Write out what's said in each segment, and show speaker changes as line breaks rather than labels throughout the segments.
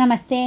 నమస్తే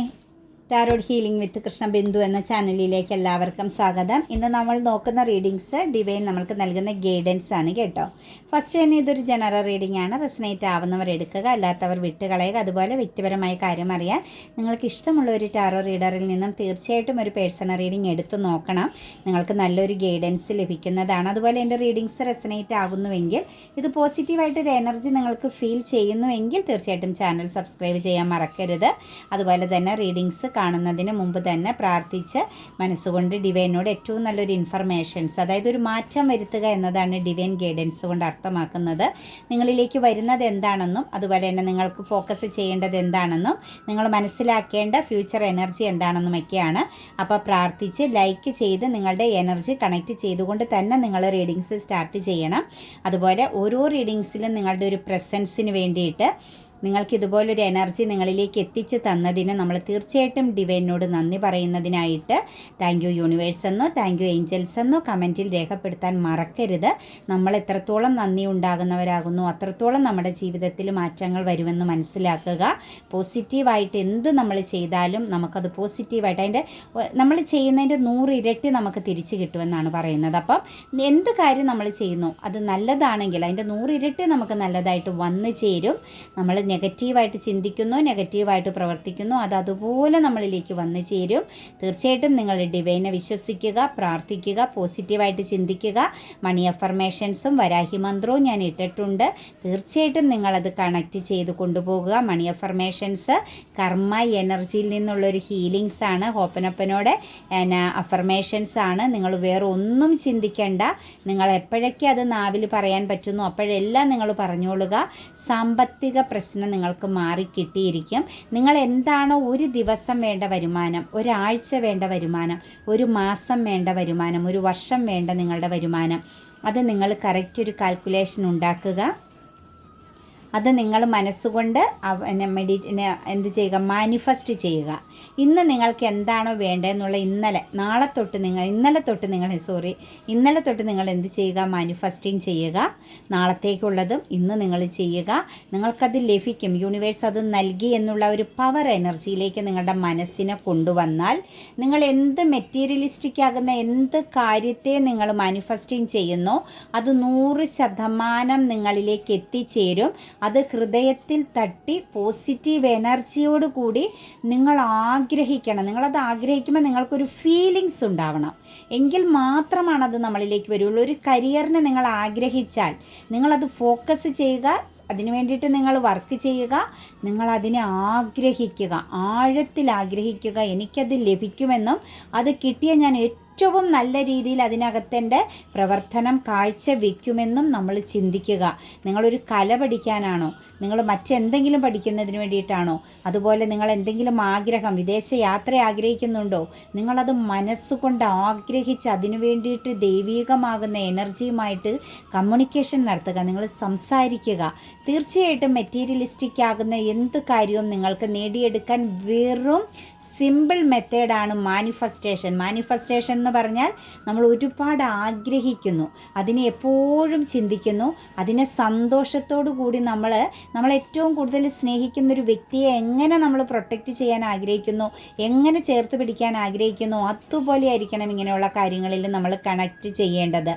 tarot healing വിത്ത് കൃഷ്ണബിന്ദു എന്ന ചാനലിലേക്ക് എല്ലാവർക്കും സ്വാഗതം ഇന്ന് നമ്മൾ നോക്കുന്ന റീഡിങ്സ് ഡിവൈൻ നമ്മൾക്ക് നൽകുന്ന ഗൈഡൻസ് ആണ് കേട്ടോ ഫസ്റ്റ് തന്നെ ഇതൊരു ജനറൽ റീഡിംഗ് ആണ് റെസനേറ്റ് ആവുന്നവർ എടുക്കുക അല്ലാത്തവർ വിട്ടുകളയുക അതുപോലെ വ്യക്തിപരമായ കാര്യം അറിയാൻ നിങ്ങൾക്ക് ഇഷ്ടമുള്ള ഒരു ടാറോ റീഡറിൽ നിന്നും തീർച്ചയായിട്ടും ഒരു പേഴ്സണൽ റീഡിംഗ് എടുത്തു നോക്കണം നിങ്ങൾക്ക് നല്ലൊരു ഗൈഡൻസ് ലഭിക്കുന്നതാണ് അതുപോലെ എൻ്റെ റീഡിങ്സ് റെസനേറ്റ് ആകുന്നുവെങ്കിൽ ഇത് പോസിറ്റീവായിട്ടൊരു എനർജി നിങ്ങൾക്ക് ഫീൽ ചെയ്യുന്നുവെങ്കിൽ തീർച്ചയായിട്ടും ചാനൽ സബ്സ്ക്രൈബ് ചെയ്യാൻ മറക്കരുത് അതുപോലെ തന്നെ റീഡിങ്സ് കാണുന്നതിന് മുമ്പ് തന്നെ പ്രാർത്ഥിച്ച് മനസ്സുകൊണ്ട് ഡിവൈനോട് ഏറ്റവും നല്ലൊരു ഇൻഫർമേഷൻസ് അതായത് ഒരു മാറ്റം വരുത്തുക എന്നതാണ് ഡിവൈൻ ഗൈഡൻസ് കൊണ്ട് അർത്ഥമാക്കുന്നത് നിങ്ങളിലേക്ക് വരുന്നത് എന്താണെന്നും അതുപോലെ തന്നെ നിങ്ങൾക്ക് ഫോക്കസ് ചെയ്യേണ്ടത് എന്താണെന്നും നിങ്ങൾ മനസ്സിലാക്കേണ്ട ഫ്യൂച്ചർ എനർജി എന്താണെന്നുമൊക്കെയാണ് അപ്പോൾ പ്രാർത്ഥിച്ച് ലൈക്ക് ചെയ്ത് നിങ്ങളുടെ എനർജി കണക്റ്റ് ചെയ്തുകൊണ്ട് തന്നെ നിങ്ങൾ റീഡിങ്സ് സ്റ്റാർട്ട് ചെയ്യണം അതുപോലെ ഓരോ റീഡിങ്സിലും നിങ്ങളുടെ ഒരു പ്രസൻസിന് വേണ്ടിയിട്ട് നിങ്ങൾക്ക് ഇതുപോലൊരു എനർജി നിങ്ങളിലേക്ക് എത്തിച്ച് തന്നതിന് നമ്മൾ തീർച്ചയായിട്ടും ഡിവൈനോട് നന്ദി പറയുന്നതിനായിട്ട് താങ്ക് യു യൂണിവേഴ്സ് എന്നോ താങ്ക് യു ഏഞ്ചൽസ് എന്നോ കമൻറ്റിൽ രേഖപ്പെടുത്താൻ മറക്കരുത് നമ്മൾ എത്രത്തോളം നന്ദി ഉണ്ടാകുന്നവരാകുന്നു അത്രത്തോളം നമ്മുടെ ജീവിതത്തിൽ മാറ്റങ്ങൾ വരുമെന്ന് മനസ്സിലാക്കുക പോസിറ്റീവായിട്ട് എന്ത് നമ്മൾ ചെയ്താലും നമുക്കത് പോസിറ്റീവായിട്ട് അതിൻ്റെ നമ്മൾ ചെയ്യുന്നതിൻ്റെ നൂറ് ഇരട്ടി നമുക്ക് തിരിച്ചു കിട്ടുമെന്നാണ് പറയുന്നത് അപ്പം എന്ത് കാര്യം നമ്മൾ ചെയ്യുന്നു അത് നല്ലതാണെങ്കിൽ അതിൻ്റെ നൂറിരട്ടി ഇരട്ടി നമുക്ക് നല്ലതായിട്ട് വന്നു ചേരും നമ്മൾ നെഗറ്റീവായിട്ട് ചിന്തിക്കുന്നു നെഗറ്റീവായിട്ട് പ്രവർത്തിക്കുന്നു അത് അതുപോലെ നമ്മളിലേക്ക് വന്നു ചേരും തീർച്ചയായിട്ടും നിങ്ങൾ ഡിവൈനെ വിശ്വസിക്കുക പ്രാർത്ഥിക്കുക പോസിറ്റീവായിട്ട് ചിന്തിക്കുക മണി അഫർമേഷൻസും വരാഹി മന്ത്രവും ഞാൻ ഇട്ടിട്ടുണ്ട് തീർച്ചയായിട്ടും നിങ്ങളത് കണക്റ്റ് ചെയ്ത് കൊണ്ടുപോകുക മണി അഫർമേഷൻസ് കർമ്മ എനർജിയിൽ നിന്നുള്ളൊരു ഹീലിങ്സ് ആണ് ഹോപ്പനപ്പനോടെ അഫർമേഷൻസ് ആണ് നിങ്ങൾ വേറെ ഒന്നും ചിന്തിക്കേണ്ട നിങ്ങൾ എപ്പോഴൊക്കെ അത് നാവിൽ പറയാൻ പറ്റുന്നു അപ്പോഴെല്ലാം നിങ്ങൾ പറഞ്ഞോളുക സാമ്പത്തിക പ്രശ്നം വരുമാനങ്ങൾ നിങ്ങൾക്ക് മാറി കിട്ടിയിരിക്കും നിങ്ങൾ എന്താണോ ഒരു ദിവസം വേണ്ട വരുമാനം ഒരാഴ്ച വേണ്ട വരുമാനം ഒരു മാസം വേണ്ട വരുമാനം ഒരു വർഷം വേണ്ട നിങ്ങളുടെ വരുമാനം അത് നിങ്ങൾ കറക്റ്റ് ഒരു കാൽക്കുലേഷൻ ഉണ്ടാക്കുക അത് നിങ്ങൾ മനസ്സുകൊണ്ട് മെഡിറ്റ് എന്ത് ചെയ്യുക മാനിഫെസ്റ്റ് ചെയ്യുക ഇന്ന് നിങ്ങൾക്ക് എന്താണോ വേണ്ടതെന്നുള്ള ഇന്നലെ നാളെ തൊട്ട് നിങ്ങൾ ഇന്നലെ തൊട്ട് നിങ്ങൾ സോറി ഇന്നലെ തൊട്ട് നിങ്ങൾ എന്ത് ചെയ്യുക മാനിഫെസ്റ്റിംഗ് ചെയ്യുക നാളത്തേക്കുള്ളതും ഇന്ന് നിങ്ങൾ ചെയ്യുക നിങ്ങൾക്കത് ലഭിക്കും യൂണിവേഴ്സ് അത് നൽകി എന്നുള്ള ഒരു പവർ എനർജിയിലേക്ക് നിങ്ങളുടെ മനസ്സിനെ കൊണ്ടുവന്നാൽ നിങ്ങൾ എന്ത് മെറ്റീരിയലിസ്റ്റിക് ആകുന്ന എന്ത് കാര്യത്തെ നിങ്ങൾ മാനിഫെസ്റ്റിംഗ് ചെയ്യുന്നോ അത് നൂറ് ശതമാനം നിങ്ങളിലേക്ക് എത്തിച്ചേരും അത് ഹൃദയത്തിൽ തട്ടി പോസിറ്റീവ് എനർജിയോട് കൂടി നിങ്ങൾ ആഗ്രഹിക്കണം നിങ്ങളത് ആഗ്രഹിക്കുമ്പോൾ നിങ്ങൾക്കൊരു ഫീലിങ്സ് ഉണ്ടാവണം എങ്കിൽ മാത്രമാണ് അത് നമ്മളിലേക്ക് വരുള്ളൂ ഒരു കരിയറിനെ നിങ്ങൾ ആഗ്രഹിച്ചാൽ നിങ്ങളത് ഫോക്കസ് ചെയ്യുക അതിനു വേണ്ടിയിട്ട് നിങ്ങൾ വർക്ക് ചെയ്യുക നിങ്ങൾ അതിനെ ആഗ്രഹിക്കുക ആഴത്തിൽ ആഗ്രഹിക്കുക എനിക്കത് ലഭിക്കുമെന്നും അത് കിട്ടിയ ഞാൻ ഏറ്റവും ഏറ്റവും നല്ല രീതിയിൽ അതിനകത്തെൻ്റെ പ്രവർത്തനം കാഴ്ച വയ്ക്കുമെന്നും നമ്മൾ ചിന്തിക്കുക നിങ്ങളൊരു കല പഠിക്കാനാണോ നിങ്ങൾ മറ്റെന്തെങ്കിലും പഠിക്കുന്നതിന് വേണ്ടിയിട്ടാണോ അതുപോലെ നിങ്ങൾ എന്തെങ്കിലും ആഗ്രഹം വിദേശ യാത്ര ആഗ്രഹിക്കുന്നുണ്ടോ നിങ്ങളത് മനസ്സുകൊണ്ട് ആഗ്രഹിച്ച് അതിനു വേണ്ടിയിട്ട് ദൈവീകമാകുന്ന എനർജിയുമായിട്ട് കമ്മ്യൂണിക്കേഷൻ നടത്തുക നിങ്ങൾ സംസാരിക്കുക തീർച്ചയായിട്ടും മെറ്റീരിയലിസ്റ്റിക് ആകുന്ന എന്ത് കാര്യവും നിങ്ങൾക്ക് നേടിയെടുക്കാൻ വെറും സിമ്പിൾ മെത്തേഡാണ് മാനിഫെസ്റ്റേഷൻ മാനിഫെസ്റ്റേഷൻ എന്ന് പറഞ്ഞാൽ നമ്മൾ ഒരുപാട് ആഗ്രഹിക്കുന്നു അതിനെ എപ്പോഴും ചിന്തിക്കുന്നു അതിനെ സന്തോഷത്തോടു കൂടി നമ്മൾ നമ്മൾ ഏറ്റവും കൂടുതൽ സ്നേഹിക്കുന്ന ഒരു വ്യക്തിയെ എങ്ങനെ നമ്മൾ പ്രൊട്ടക്റ്റ് ചെയ്യാൻ ആഗ്രഹിക്കുന്നു എങ്ങനെ ചേർത്ത് പിടിക്കാൻ ആഗ്രഹിക്കുന്നു അതുപോലെ ആയിരിക്കണം ഇങ്ങനെയുള്ള കാര്യങ്ങളിൽ നമ്മൾ കണക്റ്റ് ചെയ്യേണ്ടത്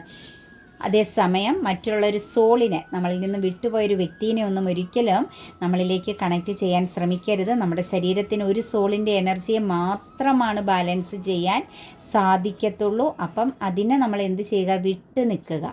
അതേസമയം മറ്റുള്ളൊരു സോളിനെ നമ്മളിൽ നിന്ന് വിട്ടുപോയൊരു വ്യക്തിനെ ഒന്നും ഒരിക്കലും നമ്മളിലേക്ക് കണക്റ്റ് ചെയ്യാൻ ശ്രമിക്കരുത് നമ്മുടെ ശരീരത്തിന് ഒരു സോളിൻ്റെ എനർജിയെ മാത്രമാണ് ബാലൻസ് ചെയ്യാൻ സാധിക്കത്തുള്ളൂ അപ്പം അതിനെ നമ്മൾ എന്ത് ചെയ്യുക വിട്ട് നിൽക്കുക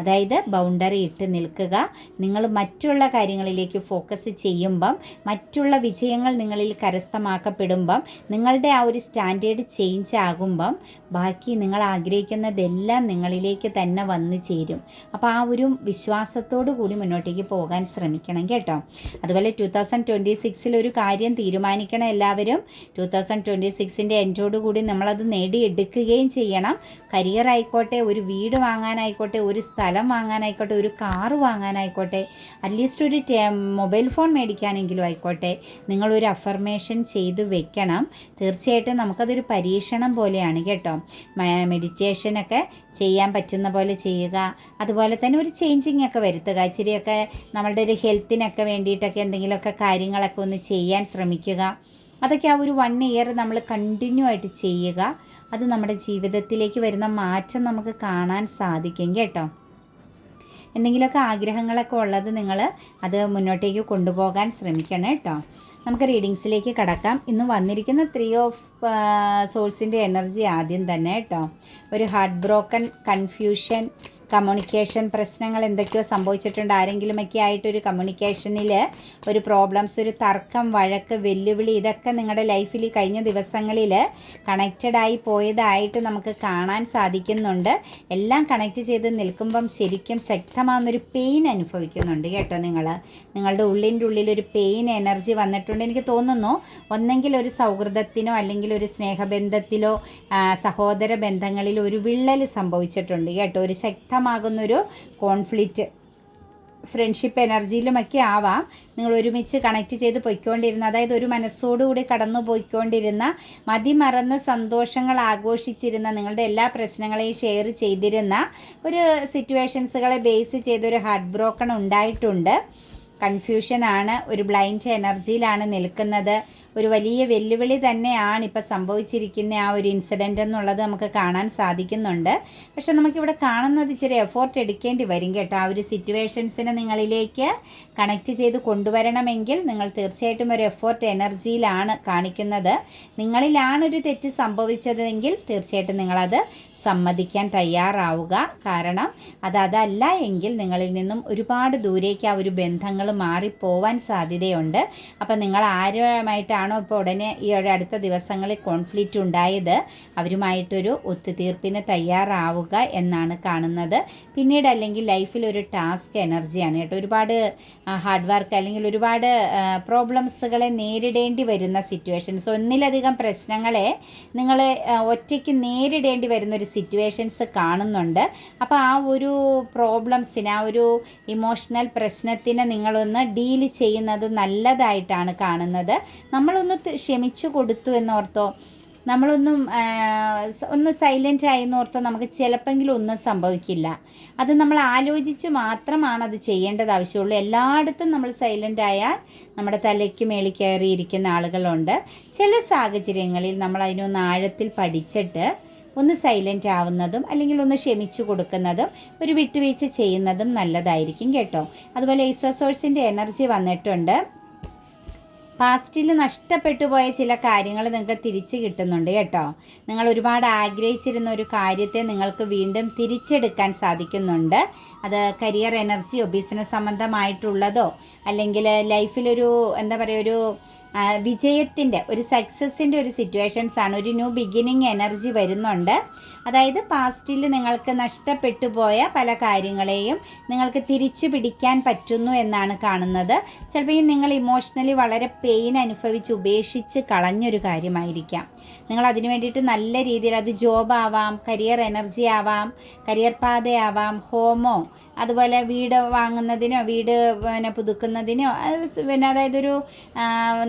അതായത് ബൗണ്ടറി ഇട്ട് നിൽക്കുക നിങ്ങൾ മറ്റുള്ള കാര്യങ്ങളിലേക്ക് ഫോക്കസ് ചെയ്യുമ്പം മറ്റുള്ള വിജയങ്ങൾ നിങ്ങളിൽ കരസ്ഥമാക്കപ്പെടുമ്പം നിങ്ങളുടെ ആ ഒരു സ്റ്റാൻഡേർഡ് ചേഞ്ച് ആകുമ്പം ബാക്കി നിങ്ങൾ ആഗ്രഹിക്കുന്നതെല്ലാം നിങ്ങളിലേക്ക് തന്നെ വന്നു ചേരും അപ്പോൾ ആ ഒരു വിശ്വാസത്തോടു കൂടി മുന്നോട്ടേക്ക് പോകാൻ ശ്രമിക്കണം കേട്ടോ അതുപോലെ ടു തൗസൻഡ് ട്വൻറ്റി സിക്സിൽ ഒരു കാര്യം തീരുമാനിക്കണം എല്ലാവരും ടു തൗസൻഡ് ട്വൻറ്റി സിക്സിൻ്റെ എൻഡോടുകൂടി നമ്മളത് നേടിയെടുക്കുകയും ചെയ്യണം കരിയർ ആയിക്കോട്ടെ ഒരു വീട് വാങ്ങാനായിക്കോട്ടെ ഒരു സ്ഥലം സ്ഥലം വാങ്ങാനായിക്കോട്ടെ ഒരു കാറ് വാങ്ങാനായിക്കോട്ടെ അറ്റ്ലീസ്റ്റ് ഒരു മൊബൈൽ ഫോൺ മേടിക്കാനെങ്കിലും ആയിക്കോട്ടെ നിങ്ങളൊരു അഫർമേഷൻ ചെയ്ത് വെക്കണം തീർച്ചയായിട്ടും നമുക്കതൊരു പരീക്ഷണം പോലെയാണ് കേട്ടോ മെഡിറ്റേഷനൊക്കെ ചെയ്യാൻ പറ്റുന്ന പോലെ ചെയ്യുക അതുപോലെ തന്നെ ഒരു ചേഞ്ചിങ് ഒക്കെ വരുത്തുക ഇച്ചിരിയൊക്കെ നമ്മളുടെ ഒരു ഹെൽത്തിനൊക്കെ വേണ്ടിയിട്ടൊക്കെ എന്തെങ്കിലുമൊക്കെ കാര്യങ്ങളൊക്കെ ഒന്ന് ചെയ്യാൻ ശ്രമിക്കുക അതൊക്കെ ആ ഒരു വൺ ഇയർ നമ്മൾ കണ്ടിന്യൂ ആയിട്ട് ചെയ്യുക അത് നമ്മുടെ ജീവിതത്തിലേക്ക് വരുന്ന മാറ്റം നമുക്ക് കാണാൻ സാധിക്കും കേട്ടോ എന്തെങ്കിലുമൊക്കെ ആഗ്രഹങ്ങളൊക്കെ ഉള്ളത് നിങ്ങൾ അത് മുന്നോട്ടേക്ക് കൊണ്ടുപോകാൻ ശ്രമിക്കണം കേട്ടോ നമുക്ക് റീഡിങ്സിലേക്ക് കടക്കാം ഇന്ന് വന്നിരിക്കുന്ന ത്രീ ഓഫ് സോഴ്സിൻ്റെ എനർജി ആദ്യം തന്നെ കേട്ടോ ഒരു ഹാർട്ട് ബ്രോക്കൺ കൺഫ്യൂഷൻ കമ്മ്യൂണിക്കേഷൻ പ്രശ്നങ്ങൾ എന്തൊക്കെയോ സംഭവിച്ചിട്ടുണ്ട് ആരെങ്കിലുമൊക്കെ ആയിട്ടൊരു കമ്മ്യൂണിക്കേഷനിൽ ഒരു പ്രോബ്ലംസ് ഒരു തർക്കം വഴക്ക് വെല്ലുവിളി ഇതൊക്കെ നിങ്ങളുടെ ലൈഫിൽ കഴിഞ്ഞ ദിവസങ്ങളിൽ കണക്റ്റഡ് ആയി പോയതായിട്ട് നമുക്ക് കാണാൻ സാധിക്കുന്നുണ്ട് എല്ലാം കണക്റ്റ് ചെയ്ത് നിൽക്കുമ്പം ശരിക്കും ശക്തമാകുന്നൊരു പെയിൻ അനുഭവിക്കുന്നുണ്ട് കേട്ടോ നിങ്ങൾ നിങ്ങളുടെ ഉള്ളിൻ്റെ ഉള്ളിൽ ഒരു പെയിൻ എനർജി വന്നിട്ടുണ്ട് എനിക്ക് തോന്നുന്നു ഒന്നെങ്കിൽ ഒരു സൗഹൃദത്തിനോ അല്ലെങ്കിൽ ഒരു സ്നേഹബന്ധത്തിലോ സഹോദര ബന്ധങ്ങളിലോ ഒരു വിള്ളൽ സംഭവിച്ചിട്ടുണ്ട് കേട്ടോ ഒരു ശക്ത അർത്ഥമാകുന്നൊരു കോൺഫ്ലിക്റ്റ് ഫ്രണ്ട്ഷിപ്പ് എനർജിയിലുമൊക്കെ ആവാം നിങ്ങൾ ഒരുമിച്ച് കണക്ട് ചെയ്ത് പോയിക്കൊണ്ടിരുന്ന അതായത് ഒരു മനസ്സോടുകൂടി കടന്നു പോയിക്കൊണ്ടിരുന്ന മതിമറന്ന് സന്തോഷങ്ങൾ ആഘോഷിച്ചിരുന്ന നിങ്ങളുടെ എല്ലാ പ്രശ്നങ്ങളെയും ഷെയർ ചെയ്തിരുന്ന ഒരു സിറ്റുവേഷൻസുകളെ ബേസ് ചെയ്തൊരു ഹാർട്ട് ബ്രോക്കൺ ഉണ്ടായിട്ടുണ്ട് കൺഫ്യൂഷനാണ് ഒരു ബ്ലൈൻഡ് എനർജിയിലാണ് നിൽക്കുന്നത് ഒരു വലിയ വെല്ലുവിളി തന്നെയാണ് ഇപ്പോൾ സംഭവിച്ചിരിക്കുന്ന ആ ഒരു ഇൻസിഡൻ്റ് എന്നുള്ളത് നമുക്ക് കാണാൻ സാധിക്കുന്നുണ്ട് പക്ഷെ നമുക്കിവിടെ കാണുന്നത് ഇച്ചിരി എഫോർട്ട് എടുക്കേണ്ടി വരും കേട്ടോ ആ ഒരു സിറ്റുവേഷൻസിനെ നിങ്ങളിലേക്ക് കണക്റ്റ് ചെയ്ത് കൊണ്ടുവരണമെങ്കിൽ നിങ്ങൾ തീർച്ചയായിട്ടും ഒരു എഫോർട്ട് എനർജിയിലാണ് കാണിക്കുന്നത് നിങ്ങളിലാണ് ഒരു തെറ്റ് സംഭവിച്ചതെങ്കിൽ തീർച്ചയായിട്ടും നിങ്ങളത് സമ്മതിക്കാൻ തയ്യാറാവുക കാരണം അത് അതല്ല എങ്കിൽ നിങ്ങളിൽ നിന്നും ഒരുപാട് ദൂരേക്ക് ആ ഒരു ബന്ധങ്ങൾ മാറിപ്പോവാൻ സാധ്യതയുണ്ട് അപ്പം നിങ്ങൾ ആരുമായിട്ടാണോ ഇപ്പോൾ ഉടനെ ഈ ഒരു അടുത്ത ദിവസങ്ങളിൽ കോൺഫ്ലിക്റ്റ് ഉണ്ടായത് അവരുമായിട്ടൊരു ഒത്തുതീർപ്പിന് തയ്യാറാവുക എന്നാണ് കാണുന്നത് പിന്നീട് അല്ലെങ്കിൽ ലൈഫിൽ ഒരു ടാസ്ക് എനർജിയാണ് കേട്ടോ ഒരുപാട് ഹാർഡ് വർക്ക് അല്ലെങ്കിൽ ഒരുപാട് പ്രോബ്ലംസുകളെ നേരിടേണ്ടി വരുന്ന സിറ്റുവേഷൻസ് ഒന്നിലധികം പ്രശ്നങ്ങളെ നിങ്ങൾ ഒറ്റയ്ക്ക് നേരിടേണ്ടി വരുന്നൊരു സിറ്റുവേഷൻസ് കാണുന്നുണ്ട് അപ്പോൾ ആ ഒരു പ്രോബ്ലംസിന് ആ ഒരു ഇമോഷണൽ പ്രശ്നത്തിന് നിങ്ങളൊന്ന് ഡീൽ ചെയ്യുന്നത് നല്ലതായിട്ടാണ് കാണുന്നത് നമ്മളൊന്ന് ക്ഷമിച്ചു കൊടുത്തു എന്നോർത്തോ നമ്മളൊന്നും ഒന്ന് സൈലൻ്റ് ആയെന്നോർത്തോ നമുക്ക് ചിലപ്പെങ്കിലും ഒന്നും സംഭവിക്കില്ല അത് നമ്മൾ ആലോചിച്ച് മാത്രമാണ് അത് ചെയ്യേണ്ടത് ആവശ്യമുള്ളൂ എല്ലായിടത്തും നമ്മൾ സൈലൻ്റ് ആയാൽ നമ്മുടെ തലയ്ക്ക് മേളിൽ കയറിയിരിക്കുന്ന ആളുകളുണ്ട് ചില സാഹചര്യങ്ങളിൽ നമ്മൾ അതിനൊന്ന് ആഴത്തിൽ പഠിച്ചിട്ട് ഒന്ന് സൈലൻ്റ് ആവുന്നതും അല്ലെങ്കിൽ ഒന്ന് ക്ഷമിച്ചു കൊടുക്കുന്നതും ഒരു വിട്ടുവീഴ്ച ചെയ്യുന്നതും നല്ലതായിരിക്കും കേട്ടോ അതുപോലെ ഈശ്വസോഴ്സിൻ്റെ എനർജി വന്നിട്ടുണ്ട് പാസ്റ്റിൽ നഷ്ടപ്പെട്ടു പോയ ചില കാര്യങ്ങൾ നിങ്ങൾക്ക് തിരിച്ച് കിട്ടുന്നുണ്ട് കേട്ടോ നിങ്ങൾ ഒരുപാട് ആഗ്രഹിച്ചിരുന്ന ഒരു കാര്യത്തെ നിങ്ങൾക്ക് വീണ്ടും തിരിച്ചെടുക്കാൻ സാധിക്കുന്നുണ്ട് അത് കരിയർ എനർജിയോ ബിസിനസ് സംബന്ധമായിട്ടുള്ളതോ അല്ലെങ്കിൽ ലൈഫിലൊരു എന്താ പറയുക ഒരു വിജയത്തിൻ്റെ ഒരു സക്സസിൻ്റെ ഒരു സിറ്റുവേഷൻസ് ആണ് ഒരു ന്യൂ ബിഗിനിങ് എനർജി വരുന്നുണ്ട് അതായത് പാസ്റ്റിൽ നിങ്ങൾക്ക് നഷ്ടപ്പെട്ടു പോയ പല കാര്യങ്ങളെയും നിങ്ങൾക്ക് തിരിച്ചു പിടിക്കാൻ പറ്റുന്നു എന്നാണ് കാണുന്നത് ചിലപ്പോൾ നിങ്ങൾ ഇമോഷണലി വളരെ പെയിൻ അനുഭവിച്ച് ഉപേക്ഷിച്ച് കളഞ്ഞൊരു കാര്യമായിരിക്കാം നിങ്ങൾ അതിനു വേണ്ടിയിട്ട് നല്ല രീതിയിൽ അത് ജോബ് ആവാം കരിയർ എനർജി ആവാം കരിയർ പാതയാവാം ഹോമോ അതുപോലെ വീട് വാങ്ങുന്നതിനോ വീട് പിന്നെ പുതുക്കുന്നതിനോ പിന്നെ അതായത് ഒരു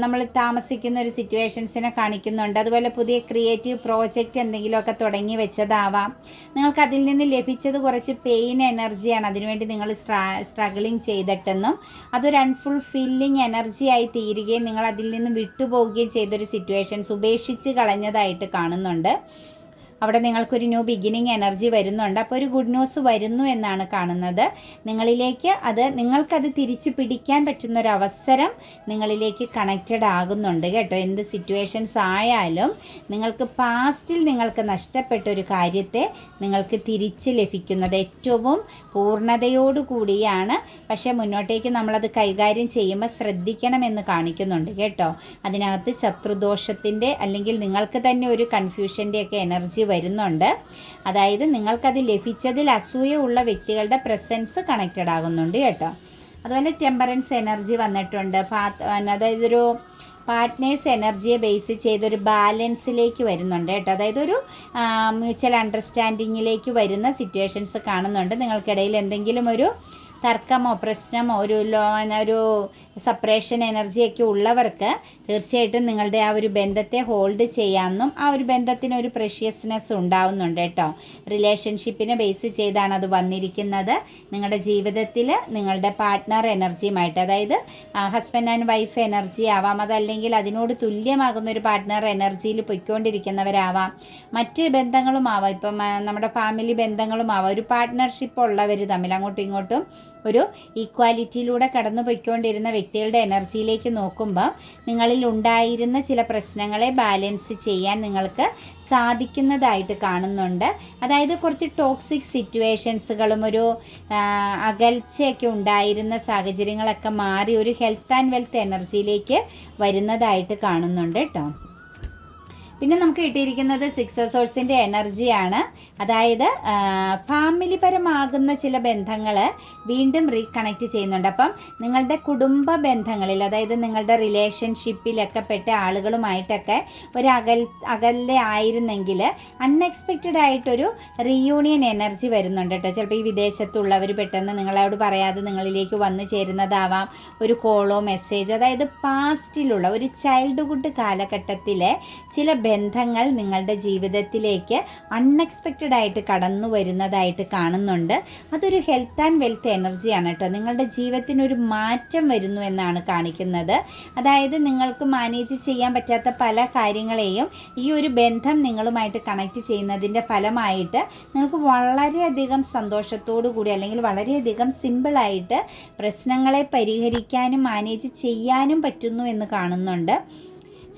നമ്മൾ താമസിക്കുന്ന ഒരു സിറ്റുവേഷൻസിനെ കാണിക്കുന്നുണ്ട് അതുപോലെ പുതിയ ക്രിയേറ്റീവ് പ്രോജക്റ്റ് എന്തെങ്കിലുമൊക്കെ തുടങ്ങി വെച്ചതാവാം നിങ്ങൾക്ക് അതിൽ നിന്ന് ലഭിച്ചത് കുറച്ച് പെയിൻ എനർജിയാണ് അതിനുവേണ്ടി നിങ്ങൾ സ്ട്രഗിളിങ് ചെയ്തിട്ടെന്നും അതൊരു അൺഫുൾഫില്ലിങ് ആയി തീരുകയും നിങ്ങൾ അതിൽ നിന്ന് വിട്ടുപോവുകയും ചെയ്തൊരു സിറ്റുവേഷൻസ് ഉപേക്ഷിച്ച് കളഞ്ഞ കുറഞ്ഞതായിട്ട് കാണുന്നുണ്ട് അവിടെ നിങ്ങൾക്കൊരു ന്യൂ ബിഗിനിങ് എനർജി വരുന്നുണ്ട് അപ്പോൾ ഒരു ഗുഡ് ന്യൂസ് വരുന്നു എന്നാണ് കാണുന്നത് നിങ്ങളിലേക്ക് അത് നിങ്ങൾക്കത് തിരിച്ചു പിടിക്കാൻ പറ്റുന്ന ഒരു അവസരം നിങ്ങളിലേക്ക് കണക്റ്റഡ് ആകുന്നുണ്ട് കേട്ടോ എന്ത് സിറ്റുവേഷൻസ് ആയാലും നിങ്ങൾക്ക് പാസ്റ്റിൽ നിങ്ങൾക്ക് നഷ്ടപ്പെട്ട ഒരു കാര്യത്തെ നിങ്ങൾക്ക് തിരിച്ച് ലഭിക്കുന്നത് ഏറ്റവും പൂർണ്ണതയോടു കൂടിയാണ് പക്ഷേ മുന്നോട്ടേക്ക് നമ്മളത് കൈകാര്യം ചെയ്യുമ്പോൾ ശ്രദ്ധിക്കണമെന്ന് കാണിക്കുന്നുണ്ട് കേട്ടോ അതിനകത്ത് ശത്രുദോഷത്തിൻ്റെ അല്ലെങ്കിൽ നിങ്ങൾക്ക് തന്നെ ഒരു കൺഫ്യൂഷൻ്റെയൊക്കെ എനർജി വരുന്നുണ്ട് അതായത് നിങ്ങൾക്കത് ലഭിച്ചതിൽ അസൂയ ഉള്ള വ്യക്തികളുടെ പ്രസൻസ് കണക്റ്റഡ് ആകുന്നുണ്ട് കേട്ടോ അതുപോലെ ടെമ്പറൻസ് എനർജി വന്നിട്ടുണ്ട് അതായത് ഒരു പാർട്ട്നേഴ്സ് എനർജിയെ ബേസ് ചെയ്തൊരു ബാലൻസിലേക്ക് വരുന്നുണ്ട് കേട്ടോ അതായത് ഒരു മ്യൂച്വൽ അണ്ടർസ്റ്റാൻഡിങ്ങിലേക്ക് വരുന്ന സിറ്റുവേഷൻസ് കാണുന്നുണ്ട് നിങ്ങൾക്കിടയിൽ എന്തെങ്കിലും ഒരു തർക്കമോ പ്രശ്നമോ ഒരു ലോ ഒരു സപ്പറേഷൻ എനർജിയൊക്കെ ഉള്ളവർക്ക് തീർച്ചയായിട്ടും നിങ്ങളുടെ ആ ഒരു ബന്ധത്തെ ഹോൾഡ് ചെയ്യാമെന്നും ആ ഒരു ബന്ധത്തിന് ഒരു പ്രഷ്യസ്നെസ് ഉണ്ടാവുന്നുണ്ട് കേട്ടോ റിലേഷൻഷിപ്പിനെ ബേസ് ചെയ്താണ് അത് വന്നിരിക്കുന്നത് നിങ്ങളുടെ ജീവിതത്തിൽ നിങ്ങളുടെ പാർട്ട്ണർ എനർജിയുമായിട്ട് അതായത് ഹസ്ബൻഡ് ആൻഡ് വൈഫ് എനർജി ആവാം അതല്ലെങ്കിൽ അതിനോട് തുല്യമാകുന്ന ഒരു പാർട്ട്ണർ എനർജിയിൽ പൊയ്ക്കൊണ്ടിരിക്കുന്നവരാവാം മറ്റ് ബന്ധങ്ങളും ആവാം ഇപ്പം നമ്മുടെ ഫാമിലി ബന്ധങ്ങളും ആവാം ഒരു പാർട്ട്ണർഷിപ്പ് ഉള്ളവർ തമ്മിൽ അങ്ങോട്ടും ഇങ്ങോട്ടും ഒരു ഈക്വാലിറ്റിയിലൂടെ കടന്നു പോയിക്കൊണ്ടിരുന്ന വ്യക്തികളുടെ എനർജിയിലേക്ക് നോക്കുമ്പോൾ നിങ്ങളിൽ ഉണ്ടായിരുന്ന ചില പ്രശ്നങ്ങളെ ബാലൻസ് ചെയ്യാൻ നിങ്ങൾക്ക് സാധിക്കുന്നതായിട്ട് കാണുന്നുണ്ട് അതായത് കുറച്ച് ടോക്സിക് സിറ്റുവേഷൻസുകളും ഒരു അകൽച്ചയൊക്കെ ഉണ്ടായിരുന്ന സാഹചര്യങ്ങളൊക്കെ മാറി ഒരു ഹെൽത്ത് ആൻഡ് വെൽത്ത് എനർജിയിലേക്ക് വരുന്നതായിട്ട് കാണുന്നുണ്ട് കേട്ടോ പിന്നെ നമുക്ക് കിട്ടിയിരിക്കുന്നത് സിക്സ് സോഴ്സിൻ്റെ എനർജിയാണ് അതായത് ഫാമിലി പരമാകുന്ന ചില ബന്ധങ്ങൾ വീണ്ടും റീകണക്റ്റ് ചെയ്യുന്നുണ്ട് അപ്പം നിങ്ങളുടെ കുടുംബ ബന്ധങ്ങളിൽ അതായത് നിങ്ങളുടെ റിലേഷൻഷിപ്പിലൊക്കെ പെട്ട ആളുകളുമായിട്ടൊക്കെ ഒരു അകൽ അകലെ ആയിരുന്നെങ്കിൽ അൺഎക്സ്പെക്റ്റഡ് ആയിട്ടൊരു റീയൂണിയൻ എനർജി വരുന്നുണ്ട് കേട്ടോ ചിലപ്പോൾ ഈ വിദേശത്തുള്ളവർ പെട്ടെന്ന് നിങ്ങളോട് പറയാതെ നിങ്ങളിലേക്ക് വന്നു ചേരുന്നതാവാം ഒരു കോളോ മെസ്സേജോ അതായത് പാസ്റ്റിലുള്ള ഒരു ചൈൽഡ്ഹുഡ് കാലഘട്ടത്തിലെ ചില ബന്ധങ്ങൾ നിങ്ങളുടെ ജീവിതത്തിലേക്ക് അൺഎക്സ്പെക്റ്റഡ് ആയിട്ട് കടന്നു വരുന്നതായിട്ട് കാണുന്നുണ്ട് അതൊരു ഹെൽത്ത് ആൻഡ് വെൽത്ത് എനർജിയാണ് കേട്ടോ നിങ്ങളുടെ ജീവിതത്തിന് ഒരു മാറ്റം വരുന്നു എന്നാണ് കാണിക്കുന്നത് അതായത് നിങ്ങൾക്ക് മാനേജ് ചെയ്യാൻ പറ്റാത്ത പല കാര്യങ്ങളെയും ഈ ഒരു ബന്ധം നിങ്ങളുമായിട്ട് കണക്ട് ചെയ്യുന്നതിൻ്റെ ഫലമായിട്ട് നിങ്ങൾക്ക് വളരെയധികം സന്തോഷത്തോടു കൂടി അല്ലെങ്കിൽ വളരെയധികം സിമ്പിളായിട്ട് പ്രശ്നങ്ങളെ പരിഹരിക്കാനും മാനേജ് ചെയ്യാനും പറ്റുന്നു എന്ന് കാണുന്നുണ്ട്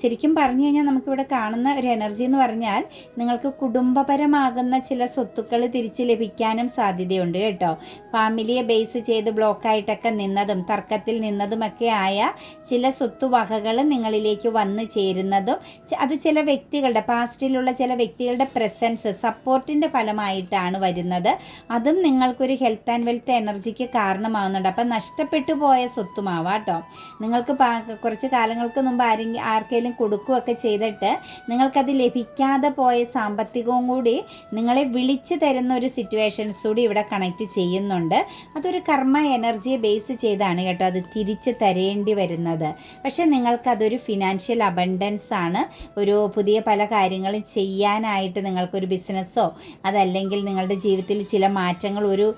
ശരിക്കും പറഞ്ഞു കഴിഞ്ഞാൽ നമുക്കിവിടെ കാണുന്ന ഒരു എനർജി എന്ന് പറഞ്ഞാൽ നിങ്ങൾക്ക് കുടുംബപരമാകുന്ന ചില സ്വത്തുക്കൾ തിരിച്ച് ലഭിക്കാനും സാധ്യതയുണ്ട് കേട്ടോ ഫാമിലിയെ ബേസ് ചെയ്ത് ബ്ലോക്കായിട്ടൊക്കെ നിന്നതും തർക്കത്തിൽ നിന്നതുമൊക്കെ ആയ ചില സ്വത്തുവകകൾ നിങ്ങളിലേക്ക് വന്നു ചേരുന്നതും അത് ചില വ്യക്തികളുടെ പാസ്റ്റിലുള്ള ചില വ്യക്തികളുടെ പ്രസൻസ് സപ്പോർട്ടിൻ്റെ ഫലമായിട്ടാണ് വരുന്നത് അതും നിങ്ങൾക്കൊരു ഹെൽത്ത് ആൻഡ് വെൽത്ത് എനർജിക്ക് കാരണമാവുന്നുണ്ട് അപ്പം നഷ്ടപ്പെട്ടു പോയ സ്വത്തുമാവാം കേട്ടോ നിങ്ങൾക്ക് കുറച്ച് കാലങ്ങൾക്ക് മുമ്പ് ആരെങ്കിലും ആർക്കെങ്കിലും എന്തെങ്കിലും കൊടുക്കുകയൊക്കെ ചെയ്തിട്ട് നിങ്ങൾക്കത് ലഭിക്കാതെ പോയ സാമ്പത്തികവും കൂടി നിങ്ങളെ വിളിച്ചു തരുന്ന ഒരു സിറ്റുവേഷൻസ് കൂടി ഇവിടെ കണക്ട് ചെയ്യുന്നുണ്ട് അതൊരു കർമ്മ എനർജിയെ ബേസ് ചെയ്താണ് കേട്ടോ അത് തിരിച്ച് തരേണ്ടി വരുന്നത് പക്ഷേ നിങ്ങൾക്കതൊരു ഫിനാൻഷ്യൽ അബണ്ടൻസ് ആണ് ഒരു പുതിയ പല കാര്യങ്ങളും ചെയ്യാനായിട്ട് നിങ്ങൾക്കൊരു ബിസിനസ്സോ അതല്ലെങ്കിൽ നിങ്ങളുടെ ജീവിതത്തിൽ ചില മാറ്റങ്ങൾ ഒരു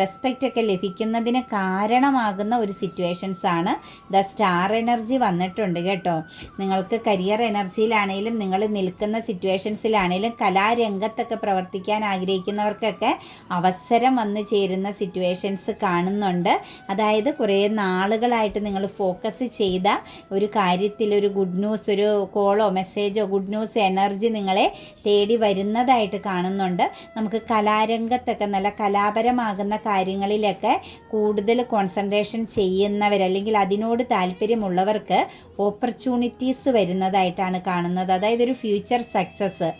റെസ്പെക്റ്റ് ഒക്കെ ലഭിക്കുന്നതിന് കാരണമാകുന്ന ഒരു സിറ്റുവേഷൻസ് ആണ് ദ സ്റ്റാർ എനർജി വന്നിട്ടുണ്ട് കേട്ടോ നിങ്ങൾ നിങ്ങൾക്ക് കരിയർ എനർജിയിലാണേലും നിങ്ങൾ നിൽക്കുന്ന സിറ്റുവേഷൻസിലാണേലും കലാരംഗത്തൊക്കെ പ്രവർത്തിക്കാൻ ആഗ്രഹിക്കുന്നവർക്കൊക്കെ അവസരം വന്നു ചേരുന്ന സിറ്റുവേഷൻസ് കാണുന്നുണ്ട് അതായത് കുറേ നാളുകളായിട്ട് നിങ്ങൾ ഫോക്കസ് ചെയ്ത ഒരു കാര്യത്തിൽ ഒരു ഗുഡ് ന്യൂസ് ഒരു കോളോ മെസ്സേജോ ഗുഡ് ന്യൂസ് എനർജി നിങ്ങളെ തേടി വരുന്നതായിട്ട് കാണുന്നുണ്ട് നമുക്ക് കലാരംഗത്തൊക്കെ നല്ല കലാപരമാകുന്ന കാര്യങ്ങളിലൊക്കെ കൂടുതൽ കോൺസെൻട്രേഷൻ ചെയ്യുന്നവർ അല്ലെങ്കിൽ അതിനോട് താല്പര്യമുള്ളവർക്ക് ഓപ്പർച്യൂണിറ്റീസ് വരുന്നതായിട്ടാണ് കാണുന്നത് അതായത് ഒരു ഫ്യൂച്ചർ സക്സസ്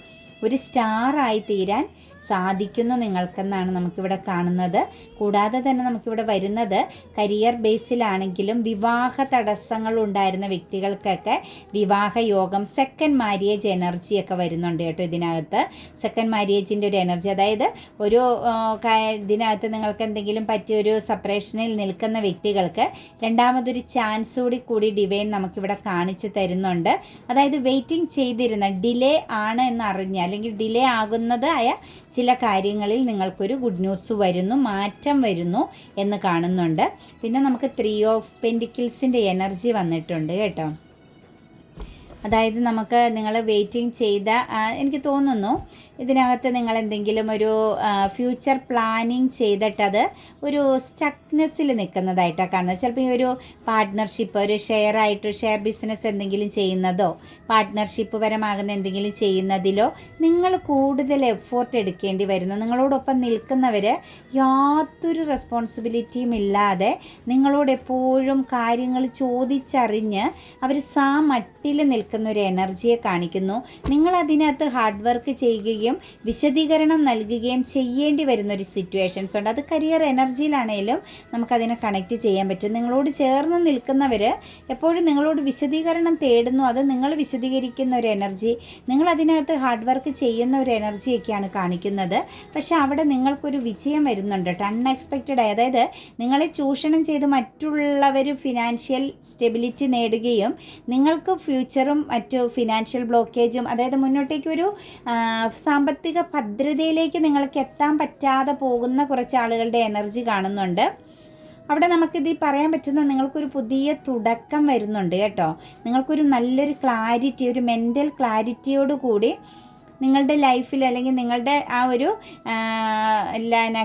ഒരു സ്റ്റാർ ആയി തീരാൻ സാധിക്കുന്നു നിങ്ങൾക്കെന്നാണ് നമുക്കിവിടെ കാണുന്നത് കൂടാതെ തന്നെ നമുക്കിവിടെ വരുന്നത് കരിയർ ബേസിലാണെങ്കിലും വിവാഹ തടസ്സങ്ങൾ ഉണ്ടായിരുന്ന വ്യക്തികൾക്കൊക്കെ വിവാഹ യോഗം സെക്കൻഡ് മാരിയേജ് എനർജിയൊക്കെ വരുന്നുണ്ട് കേട്ടോ ഇതിനകത്ത് സെക്കൻഡ് മാരിയേജിൻ്റെ ഒരു എനർജി അതായത് ഒരു ഇതിനകത്ത് നിങ്ങൾക്ക് എന്തെങ്കിലും ഒരു സെപ്പറേഷനിൽ നിൽക്കുന്ന വ്യക്തികൾക്ക് രണ്ടാമതൊരു ചാൻസ് കൂടി കൂടി ഡിവൈൻ നമുക്കിവിടെ കാണിച്ചു തരുന്നുണ്ട് അതായത് വെയിറ്റിംഗ് ചെയ്തിരുന്ന ഡിലേ ആണ് എന്ന് അല്ലെങ്കിൽ ഡിലേ ആകുന്നതായ ചില കാര്യങ്ങളിൽ നിങ്ങൾക്കൊരു ഗുഡ് ന്യൂസ് വരുന്നു മാറ്റം വരുന്നു എന്ന് കാണുന്നുണ്ട് പിന്നെ നമുക്ക് ത്രീ ഓഫ് പെൻറ്റിക്കിൾസിൻ്റെ എനർജി വന്നിട്ടുണ്ട് കേട്ടോ അതായത് നമുക്ക് നിങ്ങൾ വെയിറ്റിംഗ് ചെയ്ത എനിക്ക് തോന്നുന്നു ഇതിനകത്ത് നിങ്ങൾ എന്തെങ്കിലും ഒരു ഫ്യൂച്ചർ പ്ലാനിങ് ചെയ്തിട്ടത് ഒരു സ്റ്റക്നെസ്സിൽ നിൽക്കുന്നതായിട്ടാണ് കാണുന്നത് ചിലപ്പോൾ ഈ ഒരു പാർട്ട്ണർഷിപ്പ് ഒരു ഷെയർ ആയിട്ട് ഷെയർ ബിസിനസ് എന്തെങ്കിലും ചെയ്യുന്നതോ പാർട്ട്ണർഷിപ്പ് പരമാകുന്ന എന്തെങ്കിലും ചെയ്യുന്നതിലോ നിങ്ങൾ കൂടുതൽ എഫോർട്ട് എടുക്കേണ്ടി വരുന്നു നിങ്ങളോടൊപ്പം നിൽക്കുന്നവർ യാതൊരു റെസ്പോൺസിബിലിറ്റിയും ഇല്ലാതെ നിങ്ങളോട് എപ്പോഴും കാര്യങ്ങൾ ചോദിച്ചറിഞ്ഞ് അവർ സാ മട്ടിൽ നിൽക്കുന്ന ഒരു എനർജിയെ കാണിക്കുന്നു നിങ്ങളതിനകത്ത് ഹാർഡ് വർക്ക് ചെയ്യുകയും ചെയ്യുകയും വിശദീകരണം നൽകുകയും ചെയ്യേണ്ടി വരുന്ന ഒരു സിറ്റുവേഷൻസ് ഉണ്ട് അത് കരിയർ എനർജിയിലാണേലും നമുക്കതിനെ കണക്റ്റ് ചെയ്യാൻ പറ്റും നിങ്ങളോട് ചേർന്ന് നിൽക്കുന്നവർ എപ്പോഴും നിങ്ങളോട് വിശദീകരണം തേടുന്നു അത് നിങ്ങൾ വിശദീകരിക്കുന്ന ഒരു എനർജി നിങ്ങൾ അതിനകത്ത് ഹാർഡ് വർക്ക് ചെയ്യുന്ന ഒരു എനർജിയൊക്കെയാണ് കാണിക്കുന്നത് പക്ഷേ അവിടെ നിങ്ങൾക്കൊരു വിജയം വരുന്നുണ്ട് കേട്ടോ അൺഎക്സ്പെക്റ്റഡ് അതായത് നിങ്ങളെ ചൂഷണം ചെയ്ത് മറ്റുള്ളവർ ഫിനാൻഷ്യൽ സ്റ്റെബിലിറ്റി നേടുകയും നിങ്ങൾക്ക് ഫ്യൂച്ചറും മറ്റു ഫിനാൻഷ്യൽ ബ്ലോക്കേജും അതായത് മുന്നോട്ടേക്ക് ഒരു സാ സാമ്പത്തിക ഭദ്രതയിലേക്ക് നിങ്ങൾക്ക് എത്താൻ പറ്റാതെ പോകുന്ന കുറച്ച് ആളുകളുടെ എനർജി കാണുന്നുണ്ട് അവിടെ നമുക്കിത് പറയാൻ പറ്റുന്ന നിങ്ങൾക്കൊരു പുതിയ തുടക്കം വരുന്നുണ്ട് കേട്ടോ നിങ്ങൾക്കൊരു നല്ലൊരു ക്ലാരിറ്റി ഒരു മെൻ്റൽ ക്ലാരിറ്റിയോട് കൂടി നിങ്ങളുടെ ലൈഫിൽ അല്ലെങ്കിൽ നിങ്ങളുടെ ആ ഒരു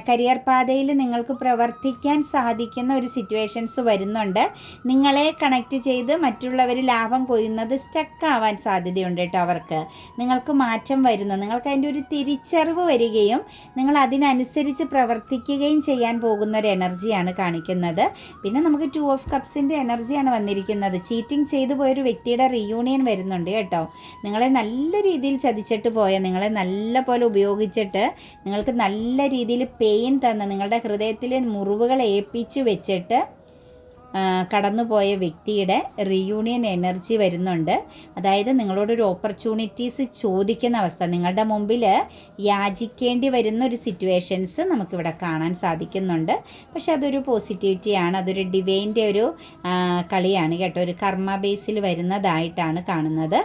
കരിയർ പാതയിൽ നിങ്ങൾക്ക് പ്രവർത്തിക്കാൻ സാധിക്കുന്ന ഒരു സിറ്റുവേഷൻസ് വരുന്നുണ്ട് നിങ്ങളെ കണക്ട് ചെയ്ത് മറ്റുള്ളവർ ലാഭം കൊയ്യുന്നത് സ്റ്റക്കാവാൻ സാധ്യതയുണ്ട് കേട്ടോ അവർക്ക് നിങ്ങൾക്ക് മാറ്റം വരുന്നു നിങ്ങൾക്ക് അതിൻ്റെ ഒരു തിരിച്ചറിവ് വരികയും നിങ്ങൾ അതിനനുസരിച്ച് പ്രവർത്തിക്കുകയും ചെയ്യാൻ പോകുന്ന ഒരു എനർജിയാണ് കാണിക്കുന്നത് പിന്നെ നമുക്ക് ടു ഓഫ് കപ്സിൻ്റെ എനർജിയാണ് വന്നിരിക്കുന്നത് ചീറ്റിംഗ് ചെയ്തു പോയൊരു വ്യക്തിയുടെ റീയൂണിയൻ വരുന്നുണ്ട് കേട്ടോ നിങ്ങളെ നല്ല രീതിയിൽ ചതിച്ചിട്ട് പോയ നിങ്ങളെ നല്ല പോലെ ഉപയോഗിച്ചിട്ട് നിങ്ങൾക്ക് നല്ല രീതിയിൽ പെയിൻ തന്ന നിങ്ങളുടെ ഹൃദയത്തിൽ മുറിവുകൾ ഏൽപ്പിച്ചു വെച്ചിട്ട് കടന്നുപോയ വ്യക്തിയുടെ റിയൂണിയൻ എനർജി വരുന്നുണ്ട് അതായത് നിങ്ങളോടൊരു ഓപ്പർച്യൂണിറ്റീസ് ചോദിക്കുന്ന അവസ്ഥ നിങ്ങളുടെ മുമ്പിൽ യാചിക്കേണ്ടി വരുന്ന ഒരു സിറ്റുവേഷൻസ് നമുക്കിവിടെ കാണാൻ സാധിക്കുന്നുണ്ട് പക്ഷെ അതൊരു പോസിറ്റിവിറ്റിയാണ് അതൊരു ഡിവൈൻ്റെ ഒരു കളിയാണ് കേട്ടോ ഒരു കർമ്മ ബേസിൽ വരുന്നതായിട്ടാണ് കാണുന്നത്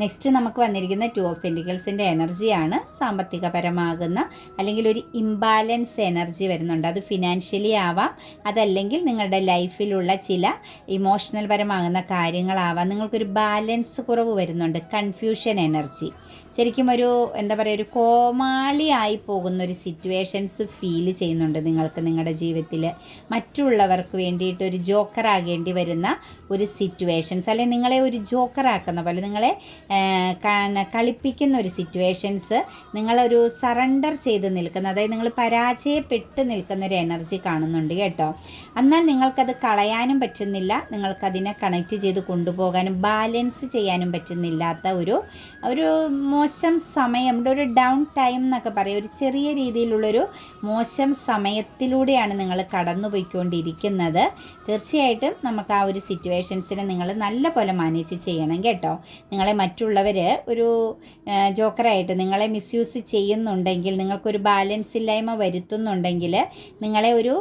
നെക്സ്റ്റ് നമുക്ക് വന്നിരിക്കുന്ന ടു ഓഫ് പെൻറ്റിക്കൽസിൻ്റെ എനർജിയാണ് സാമ്പത്തികപരമാകുന്ന അല്ലെങ്കിൽ ഒരു ഇംബാലൻസ് എനർജി വരുന്നുണ്ട് അത് ഫിനാൻഷ്യലി ആവാം അതല്ലെങ്കിൽ നിങ്ങളുടെ ലൈഫിലുള്ള ചില ഇമോഷണൽ പരമാകുന്ന കാര്യങ്ങളാവാം നിങ്ങൾക്കൊരു ബാലൻസ് കുറവ് വരുന്നുണ്ട് കൺഫ്യൂഷൻ എനർജി ശരിക്കും ഒരു എന്താ പറയുക ഒരു കോമാളിയായി പോകുന്ന ഒരു സിറ്റുവേഷൻസ് ഫീൽ ചെയ്യുന്നുണ്ട് നിങ്ങൾക്ക് നിങ്ങളുടെ ജീവിതത്തിൽ മറ്റുള്ളവർക്ക് വേണ്ടിയിട്ട് ഒരു ജോക്കറാകേണ്ടി വരുന്ന ഒരു സിറ്റുവേഷൻസ് അല്ലെങ്കിൽ നിങ്ങളെ ഒരു ജോക്കറാക്കുന്ന പോലെ നിങ്ങളെ കളിപ്പിക്കുന്ന ഒരു സിറ്റുവേഷൻസ് നിങ്ങളൊരു സറണ്ടർ ചെയ്ത് നിൽക്കുന്ന അതായത് നിങ്ങൾ പരാജയപ്പെട്ട് നിൽക്കുന്ന ഒരു എനർജി കാണുന്നുണ്ട് കേട്ടോ എന്നാൽ നിങ്ങൾക്കത് കളയാനും പറ്റുന്നില്ല നിങ്ങൾക്കതിനെ കണക്ട് ചെയ്ത് കൊണ്ടുപോകാനും ബാലൻസ് ചെയ്യാനും പറ്റുന്നില്ലാത്ത ഒരു ഒരു മോശം സമയം ഒരു ഡൗൺ ടൈം എന്നൊക്കെ പറയും ഒരു ചെറിയ രീതിയിലുള്ളൊരു മോശം സമയത്തിലൂടെയാണ് നിങ്ങൾ കടന്നു പോയിക്കൊണ്ടിരിക്കുന്നത് തീർച്ചയായിട്ടും നമുക്ക് ആ ഒരു സിറ്റുവേഷൻസിനെ നിങ്ങൾ നല്ല പോലെ മാനേജ് ചെയ്യണം കേട്ടോ നിങ്ങളെ മറ്റുള്ളവർ ഒരു ജോക്കറായിട്ട് നിങ്ങളെ മിസ്യൂസ് ചെയ്യുന്നുണ്ടെങ്കിൽ നിങ്ങൾക്കൊരു ബാലൻസ് ഇല്ലായ്മ വരുത്തുന്നുണ്ടെങ്കിൽ നിങ്ങളെ ഒരു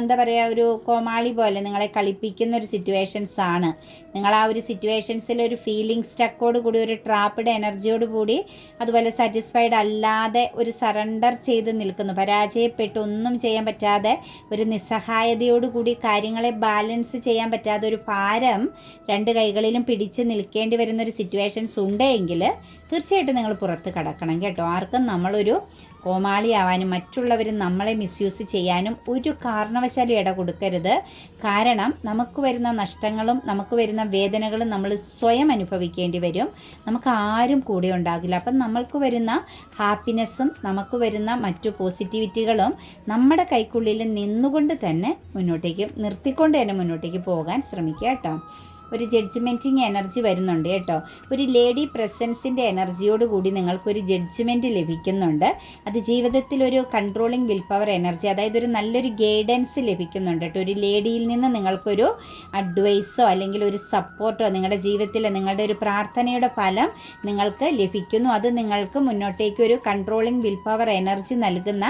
എന്താ പറയുക ഒരു കോമാളി പോലെ നിങ്ങളെ കളിപ്പിക്കുന്ന ഒരു സിറ്റുവേഷൻസ് ആണ് നിങ്ങൾ ആ ഒരു സിറ്റുവേഷൻസിൽ ഒരു ഫീലിംഗ് സ്റ്റക്കോട് കൂടി ഒരു ട്രാപ്പിഡ് എനർജിയോട് കൂടി അതുപോലെ സാറ്റിസ്ഫൈഡ് അല്ലാതെ ഒരു സറണ്ടർ ചെയ്ത് നിൽക്കുന്നു പരാജയപ്പെട്ടു ഒന്നും ചെയ്യാൻ പറ്റാതെ ഒരു നിസ്സഹായതയോടുകൂടി കാര്യങ്ങളെ ബാലൻസ് ചെയ്യാൻ പറ്റാത്ത ഒരു ഭാരം രണ്ട് കൈകളിലും പിടിച്ച് നിൽക്കേണ്ടി വരുന്ന ഒരു സിറ്റുവേഷൻസ് ഉണ്ടെങ്കിൽ തീർച്ചയായിട്ടും നിങ്ങൾ പുറത്ത് കടക്കണം കേട്ടോ ആർക്കും നമ്മളൊരു കോമാളിയാവാനും മറ്റുള്ളവർ നമ്മളെ മിസ്യൂസ് ചെയ്യാനും ഒരു കാരണവശാലും ഇട കൊടുക്കരുത് കാരണം നമുക്ക് വരുന്ന നഷ്ടങ്ങളും നമുക്ക് വരുന്ന വേദനകളും നമ്മൾ സ്വയം അനുഭവിക്കേണ്ടി വരും നമുക്ക് ആരും കൂടെ ഉണ്ടാകില്ല അപ്പം നമ്മൾക്ക് വരുന്ന ഹാപ്പിനെസ്സും നമുക്ക് വരുന്ന മറ്റു പോസിറ്റിവിറ്റികളും നമ്മുടെ കൈക്കുള്ളിൽ നിന്നുകൊണ്ട് തന്നെ മുന്നോട്ടേക്ക് നിർത്തിക്കൊണ്ട് തന്നെ മുന്നോട്ടേക്ക് പോകാൻ ശ്രമിക്കുക കേട്ടോ ഒരു ജഡ്ജ്മെൻറ്റിങ് എനർജി വരുന്നുണ്ട് കേട്ടോ ഒരു ലേഡി പ്രസൻസിൻ്റെ കൂടി നിങ്ങൾക്കൊരു ജഡ്ജ്മെൻറ്റ് ലഭിക്കുന്നുണ്ട് അത് ജീവിതത്തിൽ ഒരു കൺട്രോളിങ് വിൽ പവർ എനർജി അതായത് ഒരു നല്ലൊരു ഗൈഡൻസ് ലഭിക്കുന്നുണ്ട് കേട്ടോ ഒരു ലേഡിയിൽ നിന്ന് നിങ്ങൾക്കൊരു അഡ്വൈസോ അല്ലെങ്കിൽ ഒരു സപ്പോർട്ടോ നിങ്ങളുടെ ജീവിതത്തിൽ നിങ്ങളുടെ ഒരു പ്രാർത്ഥനയുടെ ഫലം നിങ്ങൾക്ക് ലഭിക്കുന്നു അത് നിങ്ങൾക്ക് മുന്നോട്ടേക്ക് ഒരു കൺട്രോളിങ് വിൽ പവർ എനർജി നൽകുന്ന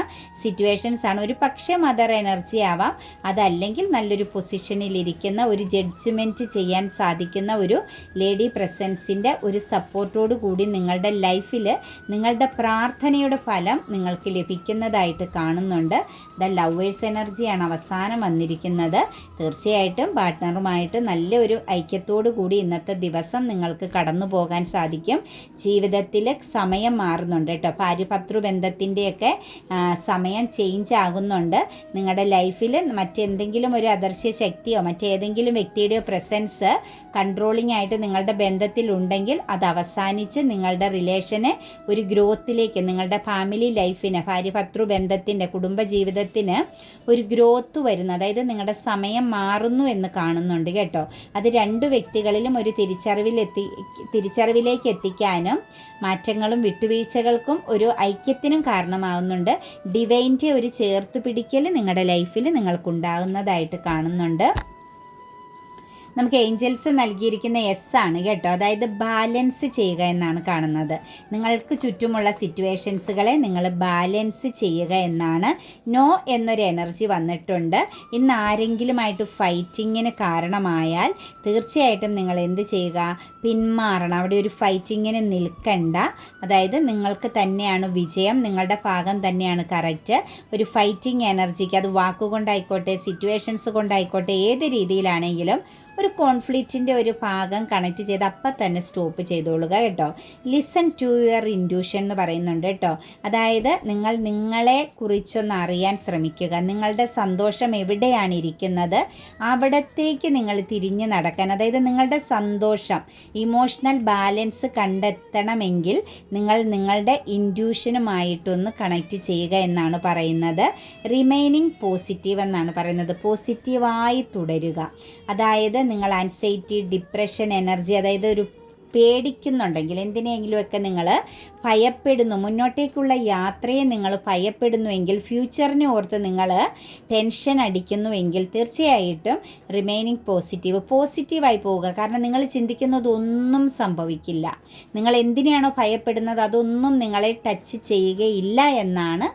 സിറ്റുവേഷൻസ് ആണ് ഒരു പക്ഷേ മദർ എനർജി ആവാം അതല്ലെങ്കിൽ നല്ലൊരു പൊസിഷനിലിരിക്കുന്ന ഒരു ജഡ്ജ്മെൻറ്റ് ചെയ്യാൻ സാധിക്കുന്ന ഒരു ലേഡി പ്രസൻസിൻ്റെ ഒരു സപ്പോർട്ടോട് കൂടി നിങ്ങളുടെ ലൈഫിൽ നിങ്ങളുടെ പ്രാർത്ഥനയുടെ ഫലം നിങ്ങൾക്ക് ലഭിക്കുന്നതായിട്ട് കാണുന്നുണ്ട് ദ ലവേഴ്സ് എനർജിയാണ് അവസാനം വന്നിരിക്കുന്നത് തീർച്ചയായിട്ടും പാർട്ട്ണറുമായിട്ട് നല്ലൊരു ഐക്യത്തോടു കൂടി ഇന്നത്തെ ദിവസം നിങ്ങൾക്ക് കടന്നു പോകാൻ സാധിക്കും ജീവിതത്തിൽ സമയം മാറുന്നുണ്ട് കേട്ടോ ഭാര്യഭത്രു ബന്ധത്തിൻ്റെയൊക്കെ സമയം ചേഞ്ച് ആകുന്നുണ്ട് നിങ്ങളുടെ ലൈഫിൽ മറ്റെന്തെങ്കിലും ഒരു അദർശ്യ ശക്തിയോ മറ്റേതെങ്കിലും വ്യക്തിയുടെയോ പ്രസൻസ് കൺട്രോളിംഗ് ആയിട്ട് നിങ്ങളുടെ ബന്ധത്തിൽ ഉണ്ടെങ്കിൽ അത് അവസാനിച്ച് നിങ്ങളുടെ റിലേഷനെ ഒരു ഗ്രോത്തിലേക്ക് നിങ്ങളുടെ ഫാമിലി ലൈഫിന് ഭാര്യ ഭർത്തൃ ബന്ധത്തിൻ്റെ കുടുംബജീവിതത്തിന് ഒരു ഗ്രോത്ത് വരുന്നു അതായത് നിങ്ങളുടെ സമയം മാറുന്നു എന്ന് കാണുന്നുണ്ട് കേട്ടോ അത് രണ്ട് വ്യക്തികളിലും ഒരു തിരിച്ചറിവിലെത്തി തിരിച്ചറിവിലേക്ക് എത്തിക്കാനും മാറ്റങ്ങളും വിട്ടുവീഴ്ചകൾക്കും ഒരു ഐക്യത്തിനും കാരണമാവുന്നുണ്ട് ഡിവൈൻ്റെ ഒരു ചേർത്ത് പിടിക്കൽ നിങ്ങളുടെ ലൈഫിൽ നിങ്ങൾക്കുണ്ടാകുന്നതായിട്ട് കാണുന്നുണ്ട് നമുക്ക് ഏഞ്ചൽസ് നൽകിയിരിക്കുന്ന എസ് ആണ് കേട്ടോ അതായത് ബാലൻസ് ചെയ്യുക എന്നാണ് കാണുന്നത് നിങ്ങൾക്ക് ചുറ്റുമുള്ള സിറ്റുവേഷൻസുകളെ നിങ്ങൾ ബാലൻസ് ചെയ്യുക എന്നാണ് നോ എന്നൊരു എനർജി വന്നിട്ടുണ്ട് ഇന്ന് ആരെങ്കിലുമായിട്ട് ഫൈറ്റിങ്ങിന് കാരണമായാൽ തീർച്ചയായിട്ടും നിങ്ങൾ എന്ത് ചെയ്യുക പിന്മാറണം അവിടെ ഒരു ഫൈറ്റിങ്ങിന് നിൽക്കണ്ട അതായത് നിങ്ങൾക്ക് തന്നെയാണ് വിജയം നിങ്ങളുടെ ഭാഗം തന്നെയാണ് കറക്റ്റ് ഒരു ഫൈറ്റിംഗ് എനർജിക്ക് അത് വാക്കുകൊണ്ടായിക്കോട്ടെ സിറ്റുവേഷൻസ് കൊണ്ടായിക്കോട്ടെ ഏത് രീതിയിലാണെങ്കിലും ഒരു കോൺഫ്ലിക്റ്റിൻ്റെ ഒരു ഭാഗം കണക്ട് ചെയ്ത് അപ്പം തന്നെ സ്റ്റോപ്പ് ചെയ്തോളുക കേട്ടോ ലിസൺ ടു യുവർ ഇൻഡ്യൂഷൻ എന്ന് പറയുന്നുണ്ട് കേട്ടോ അതായത് നിങ്ങൾ നിങ്ങളെ കുറിച്ചൊന്ന് അറിയാൻ ശ്രമിക്കുക നിങ്ങളുടെ സന്തോഷം എവിടെയാണ് ഇരിക്കുന്നത് അവിടത്തേക്ക് നിങ്ങൾ തിരിഞ്ഞ് നടക്കാൻ അതായത് നിങ്ങളുടെ സന്തോഷം ഇമോഷണൽ ബാലൻസ് കണ്ടെത്തണമെങ്കിൽ നിങ്ങൾ നിങ്ങളുടെ ഇൻഡ്യൂഷനുമായിട്ടൊന്ന് കണക്റ്റ് ചെയ്യുക എന്നാണ് പറയുന്നത് റിമൈനിങ് പോസിറ്റീവ് എന്നാണ് പറയുന്നത് പോസിറ്റീവായി തുടരുക അതായത് നിങ്ങൾ ആൻസൈറ്റി ഡിപ്രഷൻ എനർജി അതായത് ഒരു പേടിക്കുന്നുണ്ടെങ്കിൽ എന്തിനെങ്കിലുമൊക്കെ നിങ്ങൾ ഭയപ്പെടുന്നു മുന്നോട്ടേക്കുള്ള യാത്രയെ നിങ്ങൾ ഭയപ്പെടുന്നുവെങ്കിൽ ഫ്യൂച്ചറിനെ ഓർത്ത് നിങ്ങൾ ടെൻഷൻ അടിക്കുന്നുവെങ്കിൽ തീർച്ചയായിട്ടും റിമൈനിങ് പോസിറ്റീവ് പോസിറ്റീവായി പോവുക കാരണം നിങ്ങൾ ചിന്തിക്കുന്നതൊന്നും സംഭവിക്കില്ല നിങ്ങൾ എന്തിനെയാണോ ഭയപ്പെടുന്നത് അതൊന്നും നിങ്ങളെ ടച്ച് ചെയ്യുകയില്ല എന്നാണ്